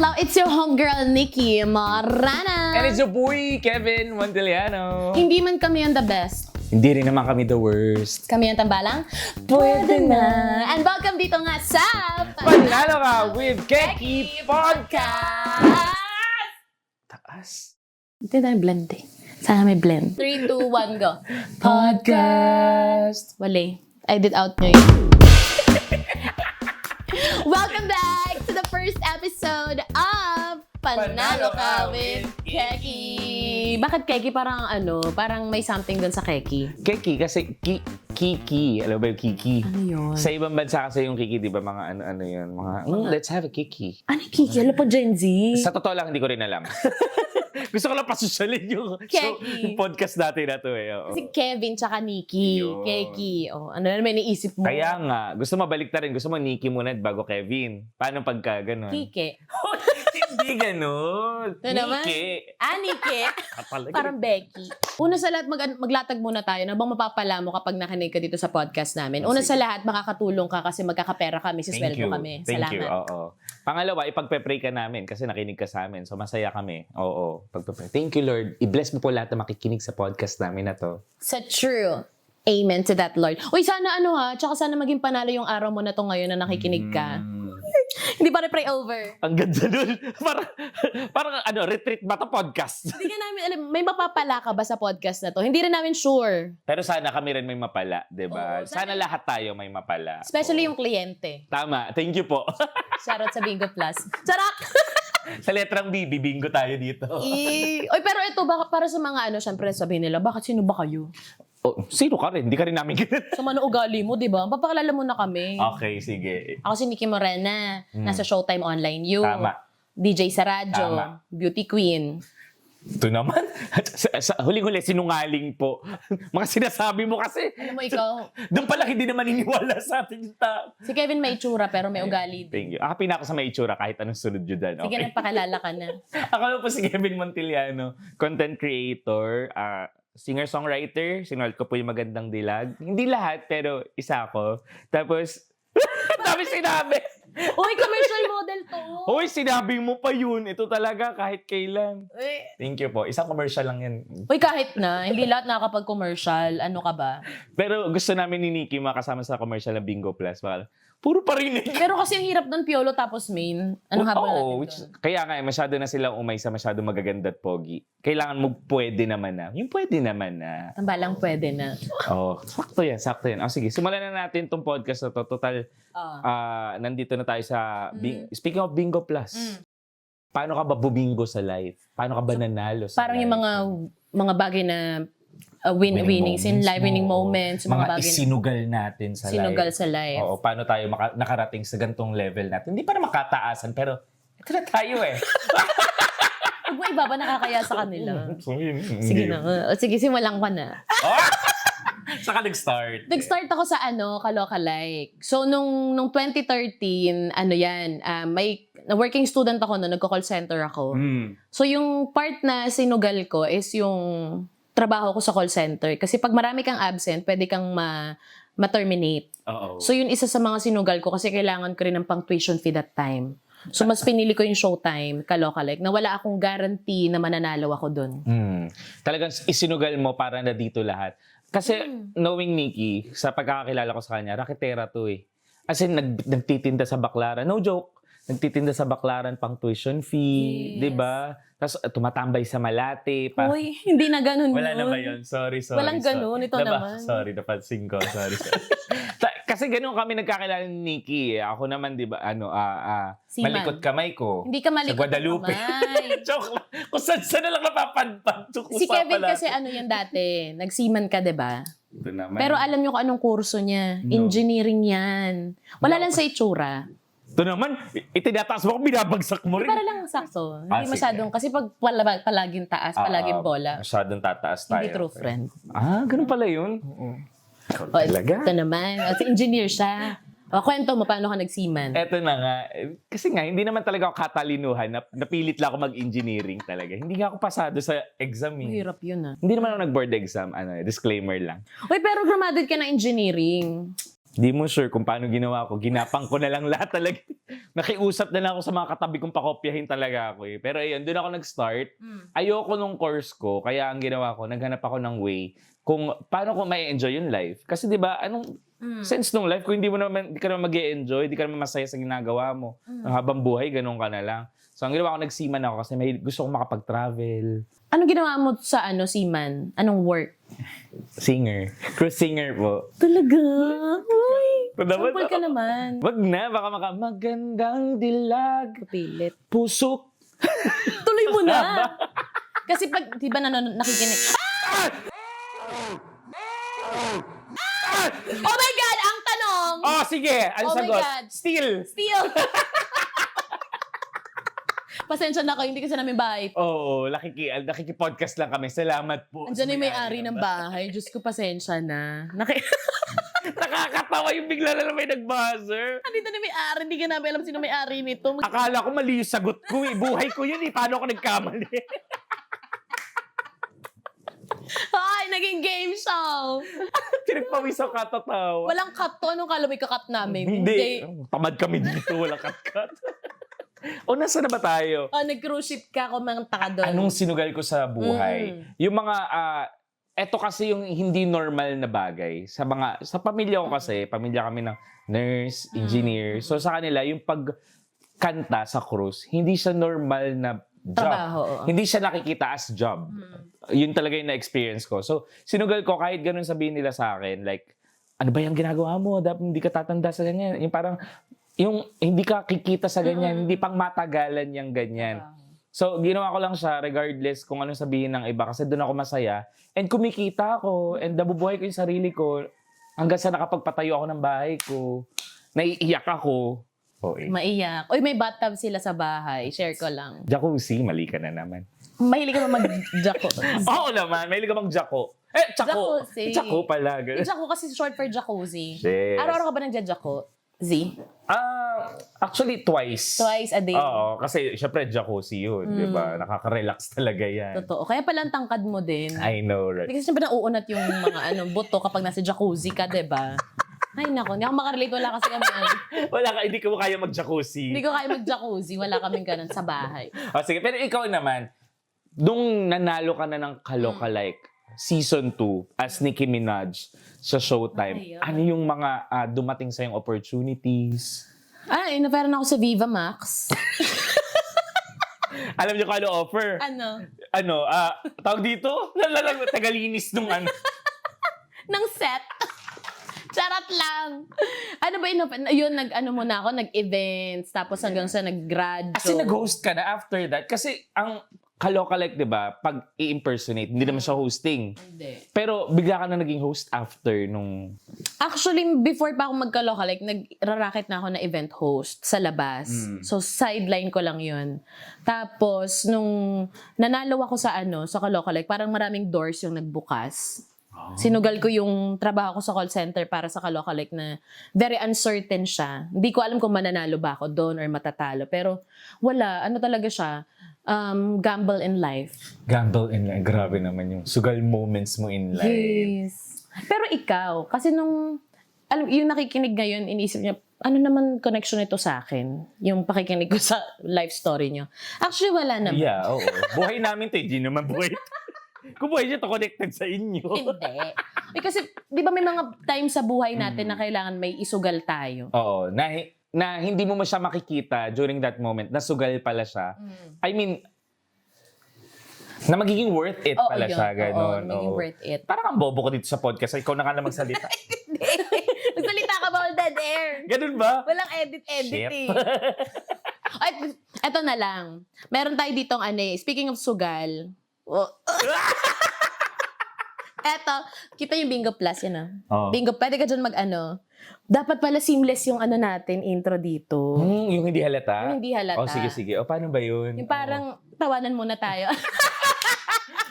Hello, it's your homegirl, Nikki Marana. And it's your boy, Kevin Monteliano. Hindi man kami ang the best. Hindi rin naman kami the worst. Kami ang tambalang? Pwede na. And welcome dito nga sa... Panalo ka with Keki Podcast! Taas. Hindi tayo blend eh. Sana may blend. 3, 2, 1, go. Podcast! Wale. Edit out nyo yun. Welcome back first episode of Panalo Ka with Keki. Bakit Keki? Parang ano, parang may something dun sa Keki. Keki, kasi ki, Kiki. Alam mo ba yung Kiki? Ano yun? Sa ibang bansa kasi yung Kiki, di ba? Mga ano-ano yun. Mga, "Mm, let's have a Kiki. Ano yung Kiki? Alam po Gen Z? Sa totoo lang, hindi ko rin alam. Gusto ko lang pasosyalin yung, Keki. yung podcast natin na to eh. oo. Si Kevin tsaka Nikki. Yun. Keki. Oh, ano naman iniisip mo? Kaya nga, gusto mo balik rin. Gusto mo Nikki muna bago Kevin. Paano pagka ganun? Kike. Hindi ganun. Ano naman? Nikki. Ah. Kapal. Parang Becky. Una sa lahat, mag- maglatag muna tayo na bang mapapala mo kapag nakinig ka dito sa podcast namin. Oh, Una sige. sa lahat, makakatulong ka kasi magkakapera kami, Thank sisweldo you. kami. Thank Salamat. you. Oo. Pangalawa, ipagpe-pray ka namin kasi nakinig ka sa amin. So, masaya kami. Oo. Pagpe-pray. Thank you, Lord. I-bless mo po lahat na makikinig sa podcast namin na to. Sa true. Amen to that, Lord. Uy, sana ano ha, tsaka sana maging panalo yung araw mo na to ngayon na nakikinig ka. Mm. Hindi pa pray over. Ang ganda nun. parang, parang ano, retreat ba to podcast? Hindi ka namin alam, may mapapala ka ba sa podcast na to? Hindi rin namin sure. Pero sana kami rin may mapala, di ba? Oo, sana- sana lahat tayo may mapala. Especially Oo. yung kliyente. Tama. Thank you po. Shoutout sa Bingo Plus. Charak! sa letrang B, bibingo tayo dito. I- Oy, pero ito, baka, para sa mga ano, syempre sabihin nila, bakit sino ba kayo? Oh, sino ka rin? Hindi ka rin namin ganun. Sa mga ugali mo, di ba? Papakilala mo na kami. okay, sige. Ako si Nikki Morena, Mm. nasa Showtime Online You, Tama. DJ sa radyo, Tama. beauty queen. Ito naman. sa, sa, huling-huli, sinungaling po. Mga sinasabi mo kasi. Alam mo ikaw, Doon pala hindi naman naniniwala sa atin yung tao. si Kevin may itsura pero may ugali. Thank you. Happy na ako sa may itsura kahit anong sunod yun dyan. Sige, Okay. nagpakilala ka na. ako na po si Kevin Montiliano, content creator, ah, singer-songwriter. Sinulat ko po yung magandang dilag. Hindi lahat, pero isa ako. Tapos, dami sinabi. Uy, commercial model to. Hoy, sinabi mo pa yun. Ito talaga kahit kailan. Uy. Thank you po. Isang commercial lang yan. Uy, kahit na, hindi lahat nakakapag-commercial. Ano ka ba? Pero gusto namin ni Nikki makasama sa commercial ng Bingo Plus. Baka, puro parinig. Pero kasi ang hirap nun, Piolo tapos main. Anong habol Oo, natin which, doon? kaya nga, eh, masyado na silang umay sa masyado magaganda at pogi. Kailangan mo pwede naman na. Yung pwede naman na. Tambalang pwede na. Oo, sakto yan, sakto yan. Oh, sige, simulan na natin tong podcast na to. Total, Ah. ah, nandito na tayo sa, bing- speaking of Bingo Plus, Mm. paano ka ba bubingo sa life? Paano ka ba nanalo sa Parang life? yung mga mga bagay na uh, win, Winning winnings in moments life, winning mo. moments, mga, mga bagay na isinugal natin sa sinugal life. sa life. Oo, paano tayo maka- nakarating sa gantong level natin. Hindi para makataasan, pero ito na tayo eh. Huwag mo ibaba nakakaya sa kanila. Sige na. O, sige, simulan ko na. Saka nag-start. Nag-start ako sa ano, Kaloka Like. So, nung, nung 2013, ano yan, ah, may, na working student ako no, nagko-call center ako. Mm. So, yung part na sinugal ko is yung trabaho ko sa call center. Kasi pag marami kang absent, pwede kang ma, ma-terminate. Oo. So, yun isa sa mga sinugal ko kasi kailangan ko rin ng pang tuition fee that time. So, mas pinili ko yung showtime, Kaloka Like, na wala akong guarantee na mananalo ako doon. Mm. Talagang isinugal mo para na dito lahat. Kasi Mm. knowing Nikki, sa pagkakakilala ko sa kanya, raketera to eh. As in, nag, nagtitinda sa baklaran. No joke. Nagtitinda sa baklaran pang tuition fee, Yes. di ba? Tapos uh, tumatambay sa Malate. Pa, Uy, hindi na ganun Wala na yun. ba yun? Sorry, sorry. Walang sorry. ganun, ito Diba? naman. Sorry, napansin ko. Sorry, sorry. Kasi ganun kami nagkakilala ni Nikki. eh. Ako naman, di ba, ano, ah, ah, Seaman. malikot kamay ko. Hindi ka malikot Sa Guadalupe. kamay. Joke lang. Kung saan saan na lang napapadpad. Si Kevin kasi ano yan dati, nagsiman ka, 'di ba? Ito naman. Pero alam niyo kung anong kurso niya. No. Engineering yan. Wala No. lang sa itsura. Ito naman, itinataas mo ako, binabagsak mo rin. Para lang sakto. Ah, Hindi masyadong, kasi pag pala, palaging taas, Ah, palaging ah, bola, Masyadong tataas tayo. hindi true friend. Ah, ganun pala yun? O, Talaga? Ito naman. Kasi engineer siya. O, kwento mo, paano ka nagsiman? Eto na nga. Eh, Kasi nga, hindi naman talaga ako katalinuhan. Nap- napilit lang ako mag-engineering talaga. Hindi nga ako pasado sa exam eh. Mahirap yun ah. Hindi naman ako nag-board exam. Ano, eh, disclaimer lang. Uy, pero graduate ka ng engineering. Di mo sure kung paano ginawa ko. Ginapang ko na lang lahat talaga. Nakiusap na lang ako sa mga katabi kong pakopyahin talaga ako eh. Pero ayun, doon ako nag-start. Mm. Ayoko nung course ko, kaya ang ginawa ko, naghanap ako ng way kung paano ko may enjoy yung life. Kasi di ba, anong Mm. sense nung life kung hindi mo naman, di ka naman mag enjoy di ka naman masaya sa ginagawa mo. Mm. Ang habang buhay, ganun ka na lang. So ang ginawa ko, nagsiman ako kasi may gusto kong makapag-travel. Anong ginawa mo sa ano, Seaman? Anong work? Singer. Cruise singer po. Talaga? Uy! Dapat- Sample ka naman. Wag na, baka maka magandang dilag, Kapilit. pusok. Tuloy mo na! Kasi pag, di ba nanonood, nakikinig, Oh my God! Ang tanong! Oh, sige. Ano Oh my sagot? God. Still. Still! Pasensya na kayo, hindi kasi namin bahay. Oo, nakiki, nakiki-podcast lang kami. Salamat po. Andiyan yung may-ari ng bahay. Diyos ko, pasensya na. Naki- Nakakatawa yung bigla na lang may nag-buzzer. Andito na may-ari. Hindi ka namin alam sino may-ari nito. Akala ko mali yung sagot ko eh. Buhay ko yun eh. Paano ako nagkamali? Ay, naging game show! Pinagpawis ako katatawa. Walang cut to. Anong kala mo ikakat namin? Hindi. Tamad kami dito. Walang cut-cut. O, nasa na ba tayo? Oh, nag-cruise ship ka, kumanta ka doon. Anong sinugal ko sa buhay? Mm. Yung mga, ah, eto kasi yung hindi normal na bagay. Sa mga, sa pamilya ko kasi, pamilya kami ng nurse, Mm. engineer. So sa kanila, yung pagkanta sa cruise, hindi siya normal na job. Trabaho. Hindi siya nakikita as job. Mm. Yun talaga yung na-experience ko. So, sinugal ko kahit ganun sabihin nila sa akin, like, ano ba yung ginagawa mo? Dapat hindi ka tatanda sa ganyan. Yung parang, yung hindi ka kikita sa ganyan, hindi pang matagalan yung ganyan. So, ginawa ko lang siya regardless kung anong sabihin ng iba kasi doon ako masaya. And kumikita ako and nabubuhay ko yung sarili ko hanggang sa nakapagpatayo ako ng bahay ko. Naiiyak ako. Eh. Maiyak. Uy, may bathtub sila sa bahay. Share ko lang. Jacuzzi, mali ka na naman. Mahilig ka ba mag-jacuzzi? Oo naman, may ka bang jacko. Eh, jacko. Jacuzzi. Jacko pala. ganun. Yung jacko kasi short for jacuzzi. Yes. Araw-araw ka ba nagja-jacko? Z? Ah, actually twice. Twice a day? Oo, kasi syempre jacuzzi yun, di ba? Nakaka-relax talaga yan. Totoo. Kaya pala ang tangkad mo din. I know, right? Kasi siyempre nauunat yung mga ano, buto kapag nasa jacuzzi ka, di ba? Ay nako, hindi ako makarelate. Wala kasi kami ano. Wala ka, hindi ka mo kaya mag-jacuzzi. Hindi ko kaya mag-jacuzzi. Wala kaming ganun sa bahay. Oh, sige, pero ikaw naman, nung nanalo ka na ng Kaloka Like season 2 as Nicki Minaj sa Showtime, Ay, ano yung mga ah, dumating sa yung opportunities? Ay, naperan ako sa Viva Max. Alam niyo kung ano offer? ano? Ano, ah, tawag dito? Lalalang tagalinis nung ano. ng set. Charot lang. Ano ba yun? Yun, nag, ano muna ako, nag-events, tapos hanggang sa nag-grad. Kasi nag-host ka na after that. Kasi ang Kaloka Like, di ba, pag i-impersonate, hindi naman siya hosting. Hindi. Pero bigla ka na naging host after nung... Actually, before pa ako magkaloka, like, nagrarakit na ako na event host sa labas. Mm. So, sideline ko lang yun. Tapos, nung nanalo ako sa ano, sa kaloka, like, parang maraming doors yung nagbukas. Sinugal ko yung trabaho ko sa call center para sa kaloka, like, na very uncertain siya. Hindi ko alam kung mananalo ba ako doon or matatalo. Pero, wala. Ano talaga siya? Um, gamble in life. Gamble in life. Grabe naman yung sugal moments mo in life. Yes. Pero ikaw, kasi nung, alam, yung nakikinig ngayon, inisip niya, ano naman connection nito sa akin? Yung pakikinig ko sa life story niyo. Actually, wala naman. Yeah, oo. Buhay namin to, hindi naman buhay. Kung buhay niya to, connected sa inyo. Hindi. Eh, kasi, di ba may mga time sa buhay natin na kailangan may isugal tayo? Oo, na, na hindi mo siya makikita during that moment, nasugal pala siya. I mean, na magiging worth it Oo, pala yun. siya, Oo, maging oo. worth it. Parang ang bobo ko dito sa podcast. Ikaw na ka na magsalita. Nagsalita ka ba all dead air? Ganun ba? Walang edit-edit Shit. eh. Ay, eto na lang. Meron tayo ditong ano eh, speaking of sugal. Oh. eto, kita yung Bingo Plus, yun ah. Oo. Bingo, pwede ka dyan mag ano. Dapat pala seamless yung ano natin, intro dito. Hmm, yung hindi halata? Yung hindi halata. Oh, sige, sige. O, paano ba yun? Yung parang tawanan muna tayo.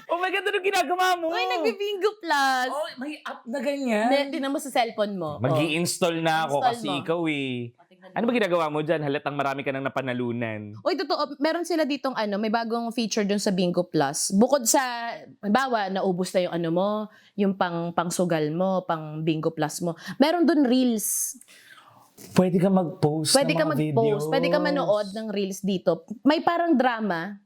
Oh, oh my God, ano ginagawa mo? Uy, nagbi-Bingo Plus! Oh, may app na ganyan. Hindi, tinan mo sa cellphone mo. mag install na ako Install kasi mo. ikaw eh. Oh. Ano ba ginagawa mo dyan? Halatang marami ka nang napanalunan. Uy, totoo, meron sila ditong ano, may bagong feature dun sa Bingo Plus. Bukod sa, halimbawa, naubos na yung ano mo, yung pang pangsugal mo, pang Bingo Plus mo. Meron dun reels. Pwede ka mag-post Pwede ka mag-post, pwede ka manood ng reels dito. May parang drama.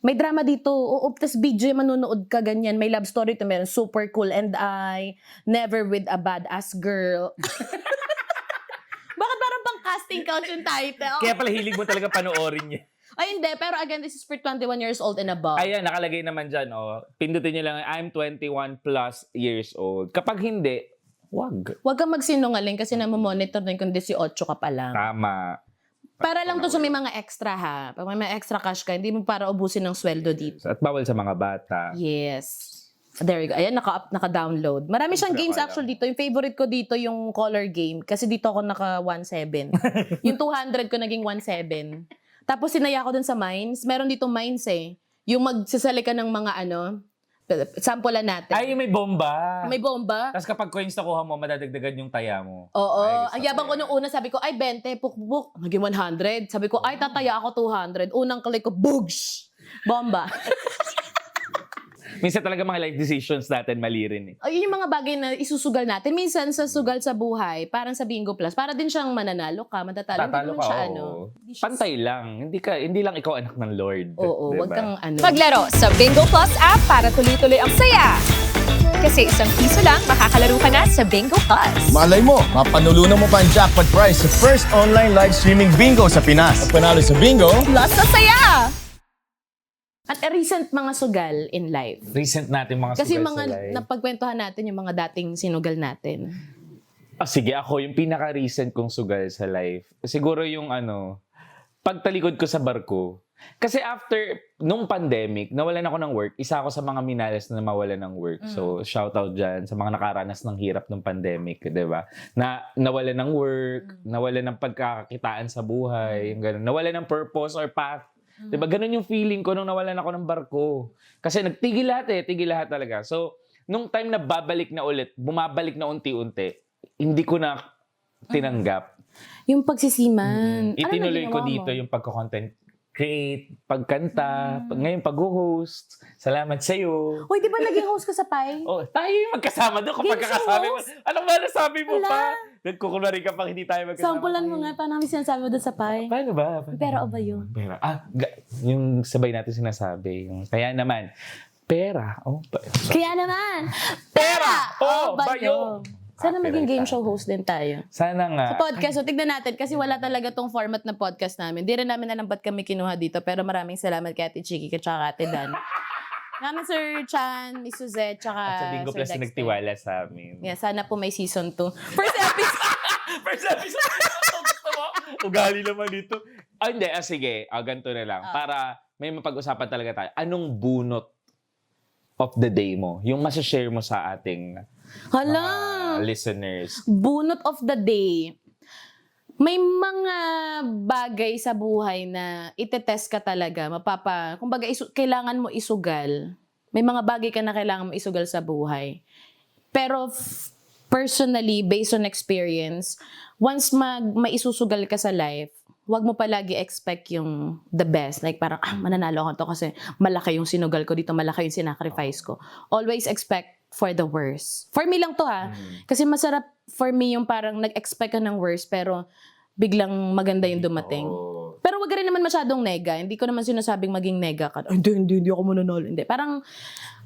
May drama dito. Oo, tas video yung manonood ka ganyan. May love story to meron. Super cool and I. Never with a badass girl. Casting couch yung title? Kaya pala hilig mo talaga panoorin niya. Ay, hindi. Pero again, this is for 21 years old and above. Ayan, nakalagay naman dyan, oh. Pindutin niyo lang, I'm 21 plus years old. Kapag hindi, wag. Huwag kang magsinungaling kasi namomonitor din kung 18 ka pa lang. Tama. Para lang to sa may mga extra ha. Pag may mga extra cash ka, hindi mo para ubusin ng sweldo dito. At bawal sa mga bata. Yes. There you go. Ayan, naka, naka-download. Marami siyang games actually dito. Yung favorite ko dito, yung color game. Kasi dito ako naka 1.7. yung 200 ko naging 1.7. Tapos sinaya ko dun sa mines. Meron dito mines eh. Yung magsasali ka ng mga ano, sample natin. Ay, may bomba. May bomba. Tapos kapag coins nakuha mo, madadagdagan yung taya mo. Oo. Ay, ang yabang ko nung una, sabi ko, ay, 20, pukbuk. Naging 100. Sabi ko, ay, tataya ako 200. Unang click ko, boogs! Bomba. Minsan talaga mga life decisions natin mali rin eh. Ay, yun yung mga bagay na isusugal natin. Minsan sa sugal sa buhay, parang sa Bingo Plus, para din siyang mananalo ka, matatalo. Tatalo hindi ka, naman siya, oo. ano. Hindi siya- Pantay lang. Hindi ka hindi lang ikaw anak ng Lord. Oo, Diba? wag kang ano. Maglaro sa Bingo Plus app para tuloy-tuloy ang saya. Kasi isang piso lang, makakalaro ka na sa Bingo Plus. Malay mo, mapanulunan mo pa ang jackpot prize sa first online live streaming bingo sa Pinas. At panalo sa bingo, Plus sa saya! At a recent mga sugal in life. Recent natin mga Kasi sugal mga sa life. napagkwentuhan natin, yung mga dating sinugal natin. Ah, sige, ako yung pinaka-recent kong sugal sa life. Siguro yung ano, pagtalikod ko sa barko. Kasi after, nung pandemic, nawalan ako ng work. Isa ako sa mga minalas na mawalan ng work. So, shout out dyan sa mga nakaranas ng hirap ng pandemic, di ba? Na nawalan ng work, nawalan ng pagkakakitaan sa buhay, yung ganun. Nawalan ng purpose or path. Di ba? Ganun yung feeling ko nung nawalan ako ng barko. Kasi nagtigil lahat eh, tigil lahat talaga. So, nung time na babalik na ulit, bumabalik na unti-unti, hindi ko na tinanggap. Yung pagsisiman. Ano Itinuloy na ko ginawa dito mo? yung pagko-content create, pagkanta, pag- ngayon pag-host. Salamat sa iyo. Uy, di ba naging host ka sa Pai? Oh, tayo yung magkasama doon kapag kakasabi mo. host? Ano ba nasabi mo Wala. pa? Nagkukunwari ka pang hindi tayo magkasama. Sampulan mo nga, paano namin sinasabi mo doon sa Pai? Paano ba? Paano? Pera o ba yun? Pera. Ah, yung sabay natin sinasabi. Yung, kaya naman, pera. Oh, pa- Kaya naman, Pera o o bayo? Sana maging game show host din tayo. Sana nga. Sa podcast, so tignan natin kasi wala talaga tong format na podcast namin. Di rin namin alam ba't kami kinuha dito pero maraming salamat kay Ate Chiki at saka Ate Dan. Namin Sir Chan, Miss Suzette, tsaka At sa Bingo Sir Plus Dexter. nagtiwala sa amin. Yeah, sana po may season 2. First episode! First episode. Gusto mo? Ugali naman dito. Ah, hindi. Ah, sige. Ah, ganito na lang. Ah. Para may mapag-usapan talaga tayo. Anong bunot of the day mo? Yung masashare mo sa ating Hala! Listeners. Bunot of the day. May mga bagay sa buhay na itetest ka talaga. Mapapa, kumbaga, isu- kailangan mo isugal. May mga bagay ka na kailangan mo isugal sa buhay. Pero personally, based on experience, once mag maisusugal ka sa life, wag mo palagi expect yung the best. Like parang, ah, mananalo ako to kasi malaki yung sinugal ko dito, malaki yung sinacrifice ko. Always expect for the worst. For me lang to ha. Kasi masarap for me yung parang nag-expect ka ng worst pero biglang maganda yung dumating. Oo. Pero wag rin naman masyadong nega. Hindi ko naman sinasabing maging nega ka. Ay, hindi, hindi, hindi ako mananalo. Hindi. Parang,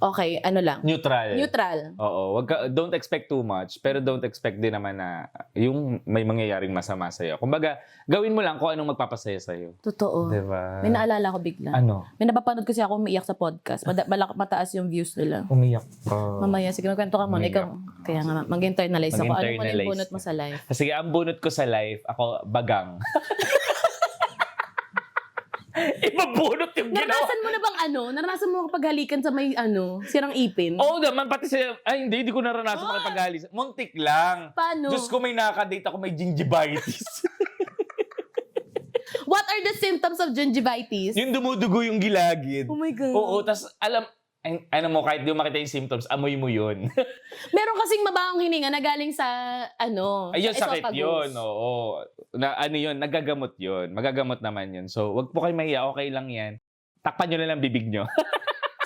okay, ano lang. Neutral. Neutral. Oo, wag ka, don't expect too much, pero don't expect din naman na yung may mangyayaring masama sa'yo. Kumbaga, gawin mo lang kung anong magpapasaya sa'yo. Totoo. Diba? May naalala ko bigla. Ano? May napapanood kasi ako umiiyak sa podcast. Mada- malak- mataas yung views nila. Umiyak pa. Mamaya, sige, magkwento ka muna. Ikaw, kaya nga, mag-internalize ako. Ano mo yung bunot mo sa life? Sige, ang bunot ko sa life, ako, bagang. Ibabunot yung ginawa. Naranasan mo na bang ano? Naranasan mo paghalikan sa may ano, sirang ipin? Oo naman, pati sa... Ay, hindi, hindi ko naranasan Oh! makipaghalis. Muntik lang. Paano? Diyos ko, may nakadate ako, may gingivitis. What are the symptoms of gingivitis? yung dumudugo yung gilagid. Oh my God. Oo, tas alam, ay, ano mo, kahit di mo makita yung symptoms, amoy mo yun. Meron kasing mabahong hininga na galing sa ano, Ayun, sakit esophagus. yun. Oo. na ano yun, nagagamot yun. Magagamot naman yun. So, wag po kayo mahiya. Okay lang yan. Takpan nyo na lang bibig nyo.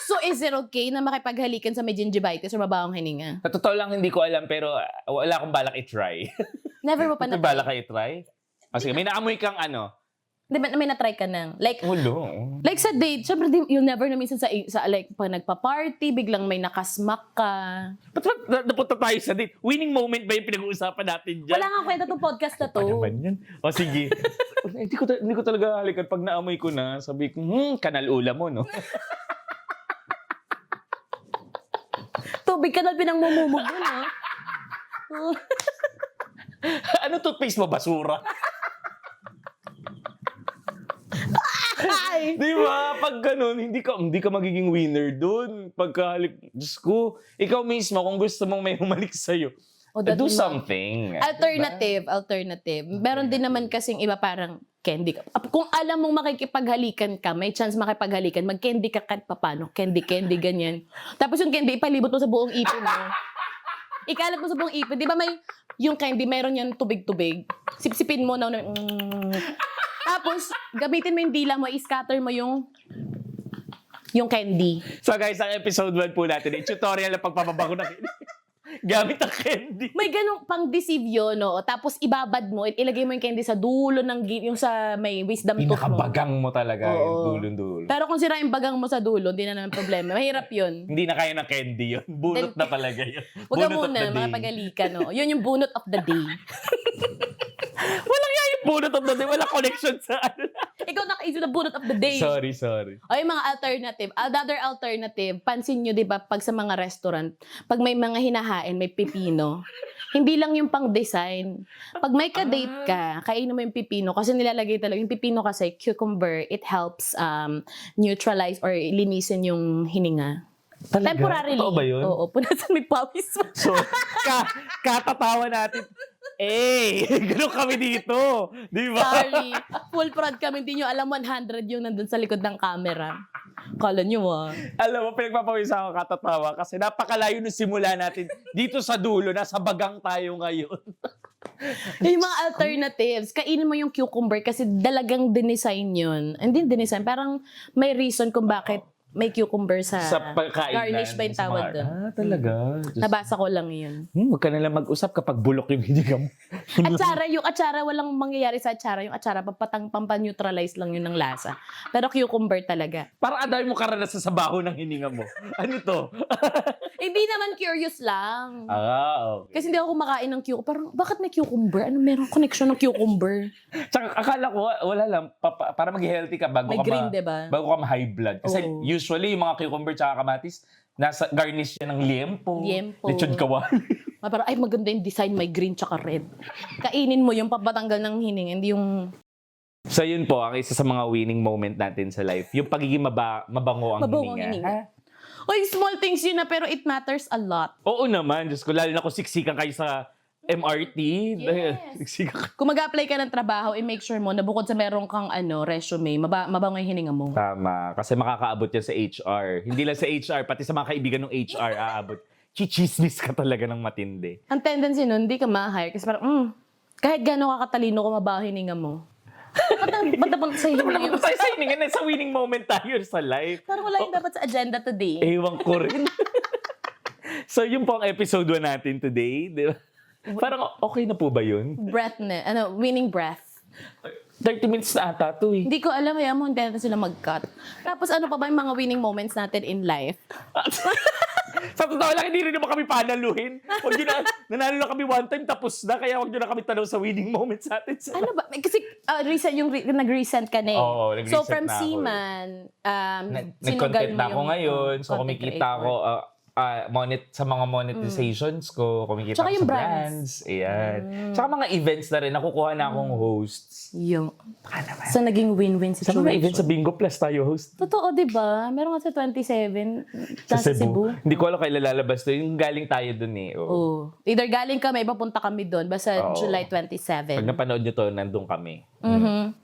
So, is it okay na makipaghalikan sa may gingivitis or mabawang hininga? Sa totoo lang, hindi ko alam, pero ah, wala akong balak i-try. Never mo pa May na balak ka i-try? O sige, may naamoy kang ano. Di ba, may na-try ka nang? Like, Ulo. like sa date, syempre, di- you'll never na minsan sa, sa like, pag nagpa-party, biglang may nakasmak ka. Ba't na- napunta tayo sa date? Winning moment ba yung pinag-uusapan natin dyan? Wala nga kwenta tong podcast na to. Ano naman yan? O sige. hindi, ko, ta- hindi ko talaga halikan. Pag naamoy ko na, sabi ko, hmm, kanal ulam mo, no? Tubig ka na pinangmumumog yun, ha? Ano toothpaste mo? Basura? Ay! Di ba? Pag ganun, hindi ka, hindi ka magiging winner dun. Pagkahalik, Diyos ko, ikaw mismo, kung gusto mong may humalik sa'yo, O, do something. Alternative, alternative. Meron din naman kasing iba parang candy ka. Kung alam mong makikipaghalikan ka, may chance makipaghalikan, mag-candy ka kahit papano. Candy, candy, ganyan. Tapos yung candy, ipalibot mo sa buong ipin mo. Ikalat mo sa buong ipin. Di ba may, yung candy, meron yan tubig-tubig. Sipsipin mo na mm. Tapos, gamitin mo yung dila mo, i-scatter mo yung yung candy. So guys, ang episode 1 po natin, ay tutorial na pagpapabago ng gamit ang candy. May ganong pang deceive yun, no? Tapos ibabad mo, ilagay mo yung candy sa dulo ng yung sa may wisdom tooth mo. Pinakabagang mo talaga, yung Oo. dulon-dulo. Pero kung sira yung bagang mo sa dulo, hindi na naman problema. Mahirap yun. Hindi na kaya ng candy yun. Bunot na talaga yun. Huwag ka Bunot of muna, the day. mga pagalikan, no? Yun yung bunot of the day. Walang nga yung bunot of the day. Wala connection sa ano. Ikaw nakaisip na bunot of the day. sorry, sorry. O yung mga alternative. Another alternative, pansin nyo, di ba, pag sa mga restaurant, pag may mga hinahain, may pipino, hindi lang yung pang-design. Pag may ka-date ka, kainin mo yung pipino kasi nilalagay talaga. Yung pipino kasi, cucumber, it helps um, neutralize or linisin yung hininga. Talaga? Temporarily. Totoo ba yun? Oo, punasan may pawis mo. So, ka, katatawa natin. Eh, ganun kami dito. Di ba? Sorry. Full prod kami. Hindi nyo alam 100 yung nandun sa likod ng camera. Kala nyo ah. Alam mo, pinagpapawisa ako katatawa kasi napakalayo nung simula natin dito sa dulo. Nasa bagang tayo ngayon. Yung mga alternatives, kainin mo yung cucumber kasi dalagang dinesign yun. Hindi dinesign, parang may reason kung bakit may cucumber sa, sa pagkainan. garnish ba yung tawag doon? Ah, talaga? Diyos- Nabasa ko lang yun. Hmm, huwag ka na lang mag-usap kapag bulok yung hininga mo. Atsara, yung atsara, walang mangyayari sa atsara. Yung atsara, papatang, pampaneutralize lang yun ng lasa. Pero cucumber talaga. Parang aday mo karanasan sa baho ng hininga mo. Ano to? Hindi naman curious lang. ah, okay. Kasi hindi ako kumakain ng cucumber. Parang, bakit may cucumber? Ano meron connection ng cucumber? Tsaka akala ko, wala lang, pa- pa- para mag-healthy ka bago May ka green, ma- diba? bago ka ma-high blood. Kasi Oo. Usually, yung mga cucumber tsaka kamatis, nasa garnish yan ng liempo. Liempo. Lechon kawali. Ah, Parang, ay maganda yung design, may green tsaka red. Kainin mo yung papatanggal ng hining, hindi yung so yun po, ang isa sa mga winning moment natin sa life. Yung pagiging maba- mabango ang Mabango ang hininga. hininga. Oy, small things yun na, pero it matters a lot. Oo naman. Diyos ko, lalo na kung siksikan kayo sa MRT. Yes. Kung mag-apply ka ng trabaho, i-make sure mo na bukod sa meron kang ano, resume, maba, mabango yung hininga mo. Tama. Kasi makakaabot yan sa HR. Hindi lang sa HR, pati sa mga kaibigan ng HR aabot. Chichismis ka talaga ng matindi. Ang tendency nun, hindi ka ma-hire kasi parang, mm, kahit gano'n ka katalino kung mabaho yung hininga mo. Ba't ba't napunta sa hininga ko mo? tayo sa hininga na sa winning moment tayo sa life. Parang wala yung dapat sa agenda today. Ewan ko rin. so, yun po ang episode 1 natin today. Di ba? Parang okay na po ba yun? Breath na, ano, winning breath. 30 minutes na ata to eh. Hindi ko alam, kaya mo hindi na sila mag-cut. Tapos ano pa ba yung mga winning moments natin in life? sa totoo lang, hindi rin naman kami panaluhin. Huwag nyo na, nanalo na kami one time, tapos na. Kaya huwag nyo na kami tanong sa winning moments natin. Sa... Ano ba? Kasi uh, recent, yung re- nag-recent ka na eh. Oo, nag-recent so from na ako eh. Seaman, um, sinugal Nag-content mo na ako yung, ngayon. So, content kumikita creator. ako ah, ah, monet, sa mga monetizations ko. Kumikita Tsaka ako sa brands. Mm. brands. Ayan. Tsaka mga events na rin. Nakukuha na akong hosts. Yung, Baka naman. so naging win-win Sa situation. mga events sa Bingo Plus tayo host. Totoo, di ba? Meron nga sa 27, Sa sa Cebu. Cebu. Hindi ko alam kailan lalabas to. Yung galing tayo dun eh. Oo. Oh. Either galing kami, papunta kami doon. Basta Oo. July Pag 27. napanood nyo to, nandun kami. Mhm.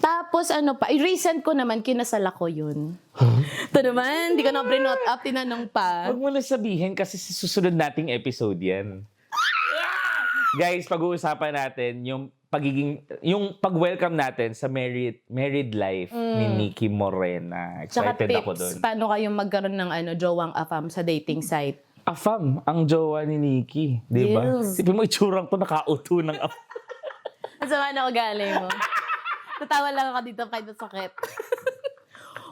Tapos ano pa, eh, recent ko naman, kinasal ako yun. Ito naman, hindi ko na brinot up, tinanong pa. Huwag mo na sabihin kasi sa susunod nating episode yan. Guys, pag-uusapan natin yung pagiging, yung pag-welcome natin sa married, married life ni Nikki Morena. Mm. Tsaka Excited tips, ako doon. paano kayong magkaroon ng ano, jowang afam sa dating site? Afam, ang jowa ni Nikki. Di ba? Yes. Sipin mo, itsurang to nakauto ng afam. Ang sama na ugali mo. Tatawa lang ako dito kahit masakit.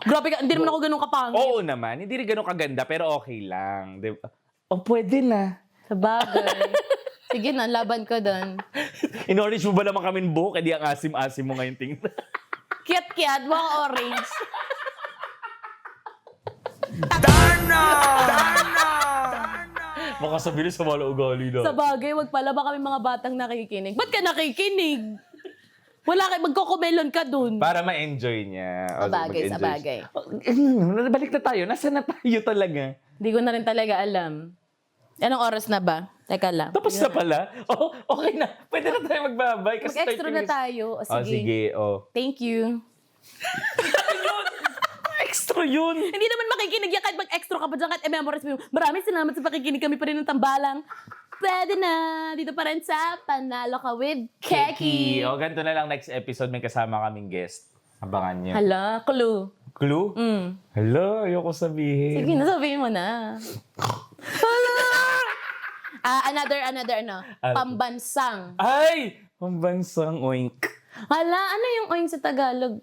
Grabe ka, hindi naman ako ganun kapangit. Oo naman, hindi rin ganun kaganda, pero okay lang. Di ba? O, pwede na. Sa bagay. Sige na, laban ko doon. In-orange mo ba naman kami buhok? Edi ang asim-asim mo ngayon tingnan. Kiyat-kiyat, mga orange. Baka sabihin sa wala ugali na. Sa bagay, wag pala ba kami mga batang nakikinig? Ba't ka nakikinig? Wala kayo, magkokomelon ka dun. Para ma-enjoy niya. Sa bagay, sa bagay. Oh, Balik na tayo. Nasaan na tayo talaga? Hindi ko na rin talaga alam. Anong oras na ba? Teka lang. Tapos na pala? Oh, okay na. Pwede na tayo magbabay. Kasi Mag-extra 30 na tayo. O, sige. Oh, sige. Oh. Thank you. Extra yun. Hindi naman makikinig yan kahit mag-extra ka pa dyan kahit i-memorize mo yung maraming salamat sa pakikinig kami pa rin ng tambalang. Pwede na. Dito pa rin sa Panalo Ka with Keki. O, ganito na lang next episode. May kasama kaming guest. Abangan niyo. Hala, clue. Clue? Mm. Hala, ayoko sabihin. Sige, nasabihin mo na. Hala! Ah, another, another, ano, Ano? pambansang. Ay! Pambansang oink. Hala, ano yung oing sa Tagalog?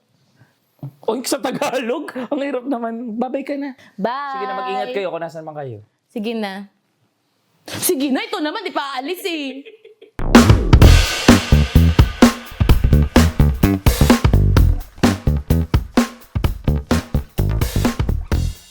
Oink sa Tagalog? Ang hirap naman. Babay ka na. Bye! Sige na, mag-ingat kayo kung nasan man kayo. Sige na. Sige na, ito naman, di pa aalis eh.